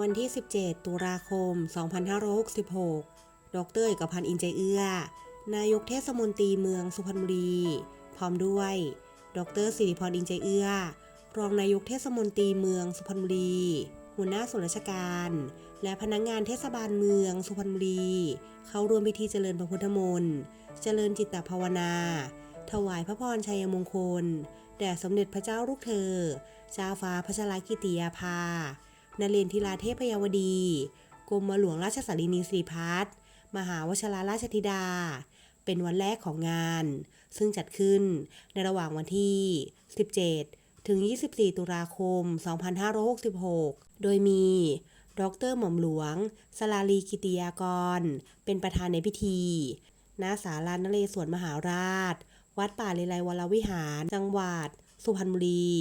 วันที่ 17 ตุลาคม 2566 ดรเอกพันธ์อินใจเอื้อ นายกเทศมนตรีเมืองสุพรรณบุรี พร้อมด้วย ดรสิริพรอินใจเอื้อ รองนายกเทศมนตรีเมืองสุพรรณบุรี หัวหน้าส่วนราชการ และพนักงานเทศบาลเมืองสุพรรณบุรี เข้าร่วมพิธีเจริญพระพุทธมนต์ เจริญจิตตภาวนา ถวายพระพรชัยมงคล แด่สมเด็จพระเจ้าลูกเธอ เจ้าฟ้าพระชรกิติยาภา นเรนทิราเทพยวดี กรมหลวงราชสารีนีสิริพัฒน์มหาวชราราชธิดา เป็นวันแรกของงาน ซึ่งจัดขึ้นในระหว่างวันที่ 17 ถึง 24 ตุลาคม 2566 โดยมี ดรหม่อมหลวง สลาลีกิติยากร เป็นประธานในพิธีณศาลานเรศวรมหาราช วัดป่าเลไลวรวิหาร จังหวัด สุพรรณบุรี